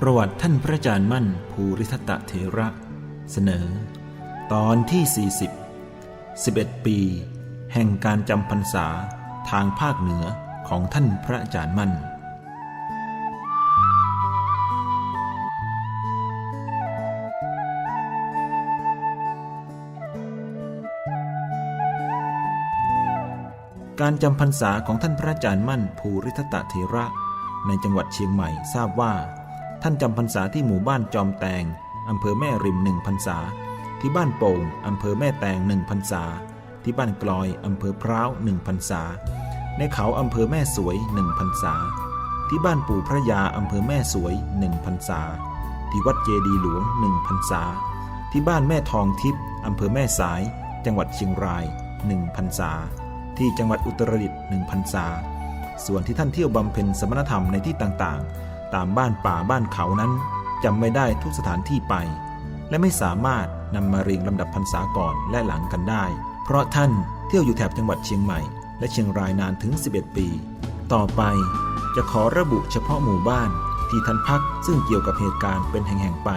ประวัติท่านพระอาจารย์มั่นภูริทัตเถระ เสนอ ตอนที่ 40 11 ปี แห่งการจำพรรษาทางภาคเหนือของท่านพระอาจารย์มั่น การจำพรรษาของท่านพระอาจารย์มั่นภูริทัตเถระ ในจังหวัดเชียงใหม่ทราบว่า ท่านจำพรรษาที่หมู่บ้านจอมแตงอำเภอแม่ริมหนึ่งพรรษา ที่บ้านโป่งอำเภอแม่แตงหนึ่งพรรษา ที่บ้านกลอยอำเภอพร้าวหนึ่งพรรษา ในเขาอำเภอแม่สวยหนึ่งพรรษา ที่บ้านปู่พระยาอำเภอแม่สวยหนึ่งพรรษา ที่วัดเจดีหลวงหนึ่งพรรษา ที่บ้านแม่ทองทิพย์อำเภอแม่สาย จังหวัดเชียงรายหนึ่งพรรษา ที่จังหวัดอุตรดิตถ์หนึ่งพรรษา ส่วนที่ท่านเที่ยวบำเพ็ญสมณธรรมในที่ต่างๆ ตามบ้านป่าบ้านเขานั้นจำไม่ได้ทุกสถานที่ไป และไม่สามารถนำมาเรียงลำดับพรรษาก่อนและหลังกันได้ เพราะท่านเที่ยวอยู่แถบจังหวัดเชียงใหม่ และเชียงรายนานถึง 11 ปี ต่อไปจะขอระบุเฉพาะหมู่บ้านที่ท่านพักซึ่งเกี่ยวกับเหตุการณ์เป็นแห่งๆไป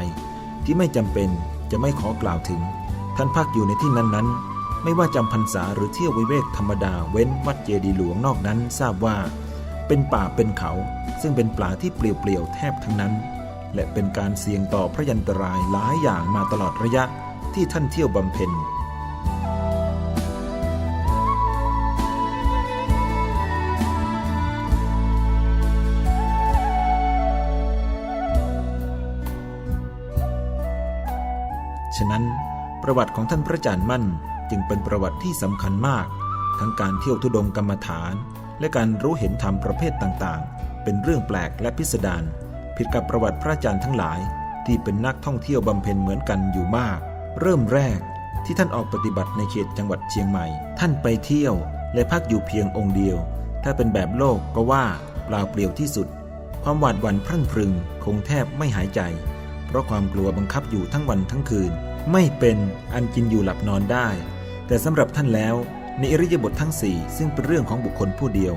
ที่ไม่จำเป็นจะไม่ขอกล่าวถึง ท่านพักอยู่ในที่นั้นๆ ไม่ว่าจำพรรษาหรือเที่ยววิเวกธรรมดาเว้นวัดเจดีย์หลวงนอกนั้นทราบว่า เป็นป่าเป็นเขา ซึ่งเป็นป่าที่เปลี่ยวๆแทบทั้งนั้น และเป็นการเสี่ยงต่อพระยันตรายหลายอย่างมาตลอดระยะที่ท่านเที่ยวบำเพ็ญฉะนั้นประวัติของท่านพระอาจารย์มั่นจึงเป็นประวัติที่สำคัญมาก ทั้งการเที่ยวทุดงกรรมฐาน และการรู้เห็นธรรมประเภทต่างๆ เป็นเรื่องแปลกและพิสดารผิดกับประวัติพระอาจารย์ทั้งหลาย ที่เป็นนักท่องเที่ยวบำเพ็ญเหมือนกันอยู่มาก เริ่มแรกที่ท่านออกปฏิบัติในเขตจังหวัดเชียงใหม่ ท่านไปเที่ยวและพักอยู่เพียงองค์เดียว ถ้าเป็นแบบโลกก็ว่าเปล่าเปลี่ยวที่สุด ความหวาดหวั่นพรั่นพรึงคงแทบไม่หายใจ เพราะความกลัวบังคับอยู่ทั้งวันทั้งคืน ไม่เป็นอันกินอยู่หลับนอนได้ แต่สำหรับท่านแล้ว ในอริยบททั้งสี่ซึ่งเป็นเรื่องของบุคคลผู้เดียว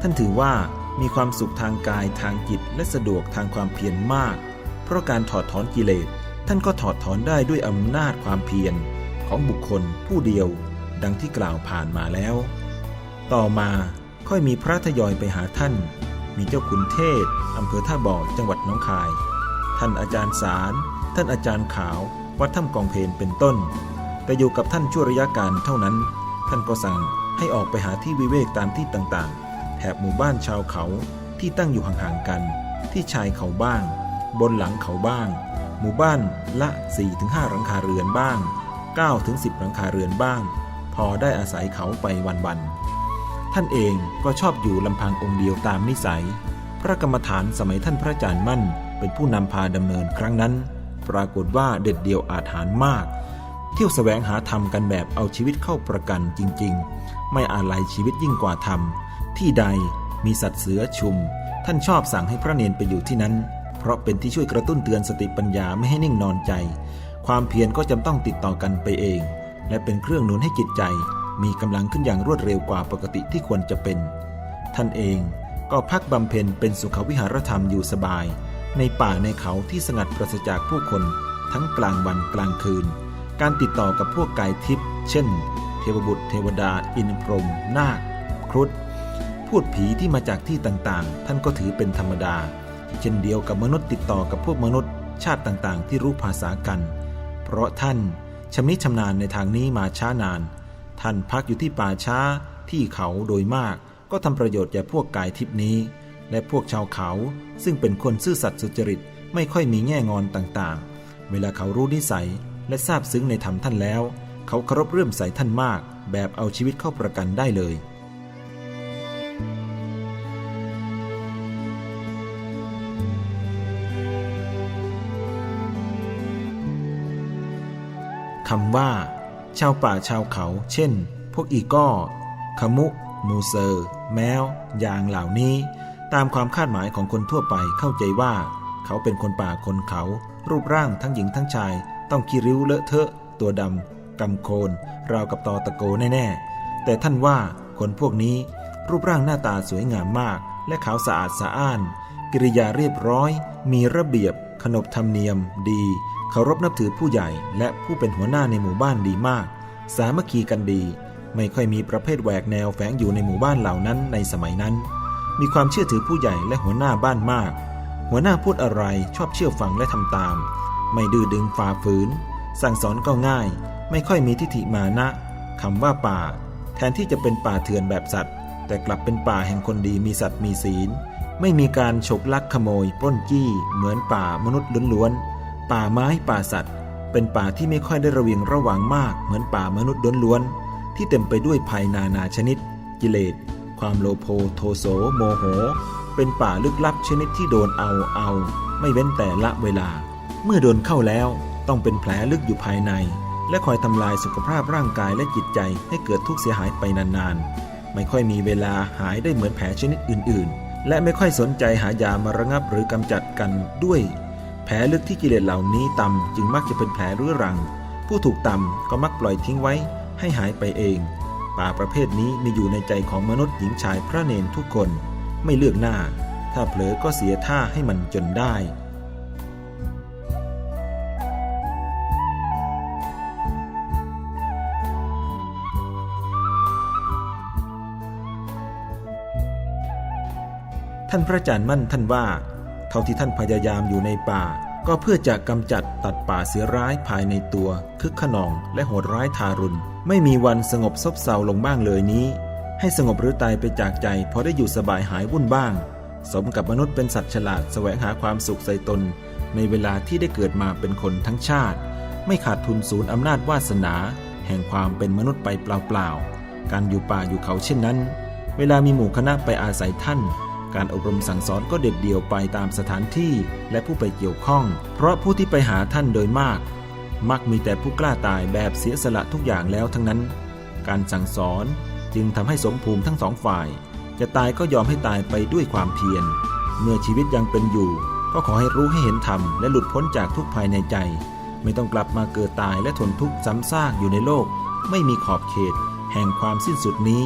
ท่านถือว่ามีความสุขทางกายทางจิตและสะดวกทางความเพียรมาก เพราะการถอดถอนกิเลส ท่านก็ถอดถอนได้ด้วยอำนาจความเพียรของบุคคลผู้เดียว ดังที่กล่าวผ่านมาแล้ว ต่อมาค่อยมีพระทยอยไปหาท่าน มีเจ้าขุนเทศอำเภอท่าบ่อจังหวัดน้องคาย ท่านอาจารย์สาร ท่านอาจารย์ขาว วัดถ้ำกองเพนเป็นต้นแต่อยู่กับท่านชั่วระยะการเท่านั้น ท่านก็สั่งให้ออกไปหาที่วิเวกตามที่ต่างๆ แถบหมู่บ้านชาวเขาที่ตั้งอยู่ห่างๆกัน ที่ชายเขาบ้าง บนหลังเขาบ้าง หมู่บ้านละ 4-5 หลังคาเรือนบ้าง 9-10 หลังคาเรือนบ้าง พอได้อาศัยเขาไปวันๆ ท่านเองก็ชอบอยู่ลำพังองค์เดียวตามนิสัย พระกรรมฐานสมัยท่านพระอาจารย์มั่น เป็นผู้นำพาดำเนินครั้งนั้น ปรากฏว่าเด็ดเดี่ยวอาถรรพ์มาก เที่ยวแสวงหาธรรมกันแบบเอาชีวิตเข้าประกันจริง ๆ ไม่อาลัยชีวิตยิ่งกว่าธรรม ที่ใดมีสัตว์เสือชุม ท่านชอบสั่งให้พระเนนไปอยู่ที่นั้น เพราะเป็นที่ช่วยกระตุ้นเตือนสติปัญญาไม่ให้นิ่งนอนใจ ความเพียรก็จำต้องติดต่อกันไปเอง และเป็นเครื่องหนุนให้จิตใจ มีกำลังขึ้นอย่างรวดเร็วกว่าปกติที่ควรจะเป็น ท่านเองก็พักบำเพ็ญเป็นสุขวิหารธรรมอยู่สบาย ในป่าในเขาที่สงัดปราศจากผู้คน ทั้งกลางวันกลางคืน การติดต่อกับพวกกายทิพย์เช่น เทวบุตร เทวดา อินพรหมนาค ครุฑพูดผีที่มาจากที่ต่างๆ ท่านก็ถือเป็นธรรมดา เช่นเดียวกับมนุษย์ติดต่อกับพวกมนุษย์ชาติต่างๆ ที่รู้ภาษากัน เพราะท่านชำนิชำนาญในทางนี้มาช้านาน ท่านพักอยู่ที่ป่าช้าที่เขาโดยมาก ก็ทำประโยชน์แก่พวกกายทิพนี้ และพวกชาวเขา ซึ่งเป็นคนซื่อสัตย์สุจริตไม่ค่อยมีแง่งอนต่างๆ เวลาเขารู้นิสัย และทราบซึ้งในธรรมท่านแล้ว เขาเคารพเรื่มใสท่านมาก แบบเอาชีวิตเข้าประกันได้เลย คำว่า ชาวป่าชาวเขา เช่น พวกอีก้อขมุมูเซอร์แมว ยางเหล่านี้ ตามความคาดหมายของคนทั่วไปเข้าใจว่า เขาเป็นคนป่าคนเขา รูปร่างทั้งหญิงทั้งชาย ต้องคิริ้วเลอะเทอะ ตัวดำกำโคนราวกับตอตะโกแน่ๆ แต่ท่านว่าคนพวกนี้รูปร่างหน้าตาสวยงามมาก และขาวสะอาดสะอ้าน กิริยาเรียบร้อย มีระเบียบ ขนบธรรมเนียมดีเคารพนับถือผู้ใหญ่และผู้เป็นหัวหน้าในหมู่บ้านดีมาก สามัคคีกันดี ไม่ค่อยมีประเภทแหวกแนวแฝงอยู่ในหมู่บ้านเหล่านั้นในสมัยนั้น มีความเชื่อถือผู้ใหญ่และหัวหน้าบ้านมาก หัวหน้าพูดอะไรชอบเชื่อฟังและทำตาม ไม่ดื้อดึงฝ่าฝืน สั่งสอนก็ง่าย ไม่ค่อยมีทิฏฐิมานะคำว่าป่า แทนที่จะเป็นป่าเถื่อนแบบสัตว์ แต่กลับเป็นป่าแห่งคนดีมีสัตว์มีศีล ไม่มีการฉกลักขโมยปล้นจี้ เหมือนป่ามนุษย์ล้วนๆป่าไม้ป่าสัตว์ เป็นป่าที่ไม่ค่อยได้ระเวียงระวังมาก เหมือนป่ามนุษย์ล้วนๆที่เต็มไปด้วยภัยนานาชนิด กิเลส ความโลภโทโสโมโห เป็นป่าลึกลับชนิดที่โดนเอาเอา ไม่เว้นแต่ละเวลา เมื่อโดนเข้าแล้วต้องเป็นแผลลึกอยู่ภายใน และคอยทำลายสุขภาพร่างกายและจิตใจให้เกิดทุกข์เสียหายไปนานๆ ไม่ค่อยมีเวลาหายได้เหมือนแผลชนิดอื่นๆ และไม่ค่อยสนใจหายามาระงับหรือกำจัดกันด้วย แผลลึกที่กิเลสเหล่านี้ตำจึงมักจะเป็นแผลเรื้อรัง ผู้ถูกตำก็มักปล่อยทิ้งไว้ให้หายไปเอง ป่าประเภทนี้มีอยู่ในใจของมนุษย์หญิงชายพระเนนทุกคน ไม่เลือกหน้า ถ้าเผลอก็เสียท่าให้มันจนได้ ท่านพระอาจารย์มั่นท่านว่า เท่าที่ท่านพยายามอยู่ในป่า ก็เพื่อจะกำจัดตัดป่าเสียร้ายภายในตัว คึกขนองและโหดร้ายทารุณ ไม่มีวันสงบซบเซาลงบ้างเลยนี้ ให้สงบหรือตายไปจากใจพอได้อยู่สบายหายวุ่นบ้าง สมกับมนุษย์เป็นสัตว์ฉลาดแสวงหาความสุขใส่ตน ในเวลาที่ได้เกิดมาเป็นคนทั้งชาติ ไม่ขาดทุนศูนย์อำนาจวาสนา แห่งความเป็นมนุษย์ไปเปล่าๆการอยู่ป่าอยู่เขาเช่นนั้น เวลามีหมู่คณะไปอาศัยท่าน การอบรมสั่งสอนก็เด็ดเดี่ยวไปตามสถานที่และผู้ไปเกี่ยวข้อง เพราะผู้ที่ไปหาท่านโดยมาก มักมีแต่ผู้กล้าตายแบบเสียสละทุกอย่างแล้วทั้งนั้น การสั่งสอนจึงทำให้สมภูมิทั้งสองฝ่าย จะตายก็ยอมให้ตายไปด้วยความเพียร เมื่อชีวิตยังเป็นอยู่ ก็ขอให้รู้ให้เห็นธรรมและหลุดพ้นจากทุกภายในใจ ไม่ต้องกลับมาเกิดตายและทนทุกข์ซ้ำซากอยู่ในโลก ไม่มีขอบเขต แห่งความสิ้นสุดนี้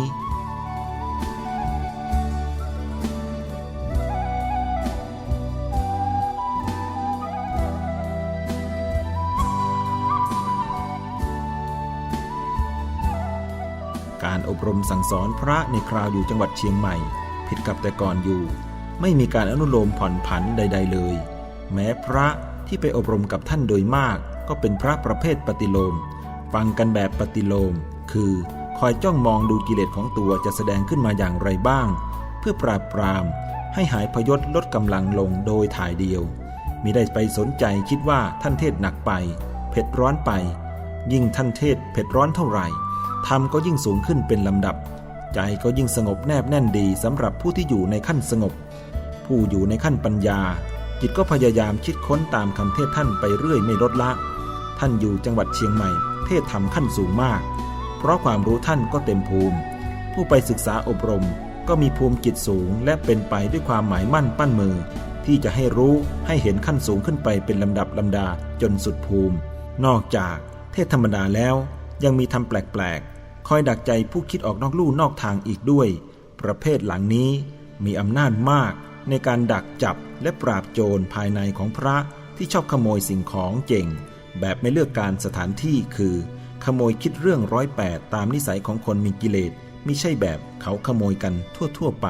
การอบรมสั่งสอนพระในคราวอยู่จังหวัดเชียงใหม่ ผิดกับแต่ก่อนอยู่ ไม่มีการอนุโลมผ่อนผันใด ๆ เลย แม้พระที่ไปอบรมกับท่านโดยมาก ก็เป็นพระประเภทปฏิโลม ฟังกันแบบปฏิโลม คือคอยจ้องมองดูกิเลสของตัวจะแสดงขึ้นมาอย่างไรบ้าง เพื่อปราบปราม ให้หายพยศลดกำลังลงโดยถ่ายเดียวมิได้ไปสนใจคิดว่าท่านเทศหนักไป เผ็ดร้อนไป ยิ่งท่านเทศเผ็ดร้อนเท่าไหร่ ธรรมก็ยิ่งสูงขึ้นเป็นลำดับ ใจก็ยิ่งสงบแนบแน่นดีสำหรับผู้ที่อยู่ในขั้นสงบ ผู้อยู่ในขั้นปัญญา จิตก็พยายามคิดค้นตามคำเทศท่านไปเรื่อยไม่ลดละ ท่านอยู่จังหวัดเชียงใหม่ เทศธรรมขั้นสูงมาก เพราะความรู้ท่านก็เต็มภูมิ ผู้ไปศึกษาอบรมก็มีภูมิจิตสูงและเป็นไปด้วยความหมายมั่นปั้นมือ ที่จะให้รู้ให้เห็นขั้นสูงขึ้นไปเป็นลำดับลำดาจนสุดภูมิ นอกจากเทศธรรมดาแล้ว ยังมีทำแปลกๆ คอยดักใจผู้คิดออกนอกลู่นอกทางอีกด้วย ประเภทหลังนี้มีอำนาจมากในการดักจับและปราบโจรภายในของพระที่ชอบขโมยสิ่งของเจ๋งแบบไม่เลือกการสถานที่คือ ขโมยคิดเรื่องร้อยแปดตามนิสัยของคนมีกิเลสไม่ใช่แบบเขาขโมยกันทั่วๆไป